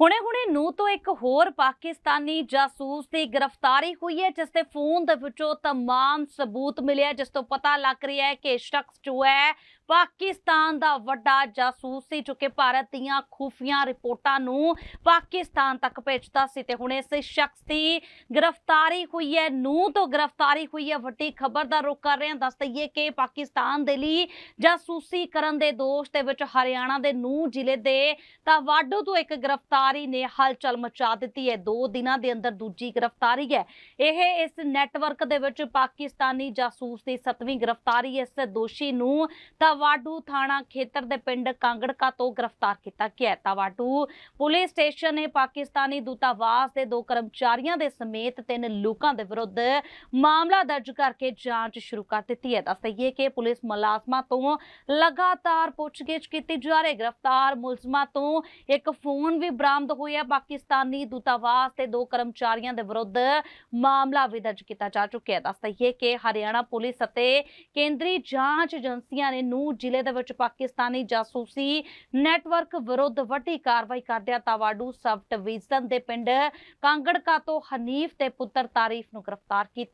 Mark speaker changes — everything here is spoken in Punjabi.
Speaker 1: ਹੁਣੇ-ਹੁਣੇ ਨੂੰ ਤੋਂ ਇੱਕ ਹੋਰ ਪਾਕਿਸਤਾਨੀ ਜਾਸੂਸ ਦੀ ਗ੍ਰਿਫਤਾਰੀ ਹੋਈ ਹੈ ਜਿਸ ਦੇ ਫੋਨ ਦੇ ਵਿੱਚੋਂ तमाम ਸਬੂਤ ਮਿਲਿਆ ਜਿਸ ਤੋਂ ਪਤਾ ਲੱਗ ਰਿਹਾ ਹੈ ਕਿ ਇਹ ਸ਼ਖਸ ਜੋ ਹੈ ਪਾਕਿਸਤਾਨ ਦਾ ਵੱਡਾ ਜਾਸੂਸ ਸੀ, ਜੋ ਕਿ ਭਾਰਤ ਦੀਆਂ ਖੂਫੀਆ ਰਿਪੋਰਟਾਂ ਨੂੰ ਪਾਕਿਸਤਾਨ ਤੱਕ ਭੇਜਦਾ ਸੀ ਤੇ ਹੁਣ ਇਸ ਸ਼ਖਸ ਦੀ ਗ੍ਰਿਫਤਾਰੀ ਹੋਈ ਹੈ ਨੂੰ ਤੋਂ ਗ੍ਰਿਫਤਾਰੀ ਹੋਈ ਹੈ। ਵੱਡੀ ਖਬਰ ਦਾ ਰੁਖ ਕਰ ਰਹੇ ਹਾਂ ਦੱਸ ਦਈਏ ਕਿ ਪਾਕਿਸਤਾਨ ਦੇ ਲਈ ਜਾਸੂਸੀ ਕਰਨ ਦੇ ਦੋਸ਼ ਦੇ ਵਿੱਚ ਹਰਿਆਣਾ ਦੇ ਨੂੰ ਜ਼ਿਲ੍ਹੇ ਦੇ ਤਾਵਾਡੂ ਤੋਂ ਇੱਕ ਗ੍ਰਿਫਤਾਰੀ ਨੇ ਹਲਚਲ ਮਚਾ ਦਿੱਤੀ ਹੈ। ਦੋ ਦਿਨਾਂ ਦੇ ਅੰਦਰ ਦੂਜੀ ਗ੍ਰਿਫਤਾਰੀ ਹੈ। ਇਹ ਇਸ ਨੈਟਵਰਕ ਦੇ ਵਿੱਚ ਪਾਕਿਸਤਾਨੀ ਜਾਸੂਸ ਦੀ ਸੱਤਵੀਂ ਗ੍ਰਿਫਤਾਰੀ ਇਸ ਦੋਸ਼ੀ ਨੂੰ ਤਾਵਾਡੂ ਥਾਣਾ ਖੇਤਰ ਦੇ ਪਿੰਡ ਕਾਂਗੜਕਾ ਤੋਂ ਗ੍ਰਿਫਤਾਰ ਕੀਤਾ ਗਿਆ ਹੈ। ਪੁਲਿਸ ਸਟੇਸ਼ਨ ਨੇ ਪਾਕਿਸਤਾਨੀ ਦੂਤਾਵਾਸ ਦੇ ਦੋ ਕਰਮਚਾਰੀਆਂ ਦੇ ਸਮੇਤ ਤਿੰਨ ਲੋਕਾਂ ਦੇ ਵਿਰੁੱਧ ਮਾਮਲਾ ਦਰਜ ਕਰਕੇ ਜਾਂਚ ਸ਼ੁਰੂ ਕਰ ਦਿੱਤੀ ਹੈ। ਦੱਸ ਦਈਏ ਕਿ ਪੁਲਿਸ ਮੁਲਾਜ਼ਮਾਂ ਤੋਂ ਲਗਾਤਾਰ ਪੁੱਛਗਿੱਛ ਕੀਤੀ ਜਾ ਰਹੀ ਗ੍ਰਿਫਤਾਰ ਮੁਲਜ਼ਮਾਂ ਤੋਂ ਇੱਕ ਫੋਨ ਵੀ ਬਰਾਮਦ ਹੋਇਆ ਪਾਕਿਸਤਾਨੀ ਦੂਤਾਵਾਸ ਦੇ ਦੋ ਕਰਮਚਾਰੀਆਂ ਦੇ ਵਿਰੁੱਧ ਮਾਮਲਾ ਵੀ ਦਰਜ ਕੀਤਾ ਜਾ ਚੁੱਕਿਆ ਦੱਸ ਦਈਏ ਕਿ ਹਰਿਆਣਾ ਪੁਲਿਸ ਅਤੇ ਕੇਂਦਰੀ ਜਾਂਚ ਏਜੰਸੀਆਂ ਨੇ ਨੂੰ ਜ਼ਿਲ੍ਹੇ ਦੇ ਵਿੱਚ ਪਾਕਿਸਤਾਨੀ ਜਾਸੂਸੀ ਨੈਟਵਰਕ ਵਿਰੁੱਧ ਵੱਡੀ ਕਾਰਵਾਈ ਕਰਦਿਆਂ ਤਾਵਾਡੂ ਸਬ ਡਿਵੀਜ਼ਨ ਦੇ ਪਿੰਡ ਕਾਂਗੜਕਾ ਤੋਂ ਹਨੀਫ ਤੇ ਪੁੱਤਰ ਤਾਰੀਫ ਨੂੰ ਗ੍ਰਿਫਤਾਰ ਕੀਤਾ।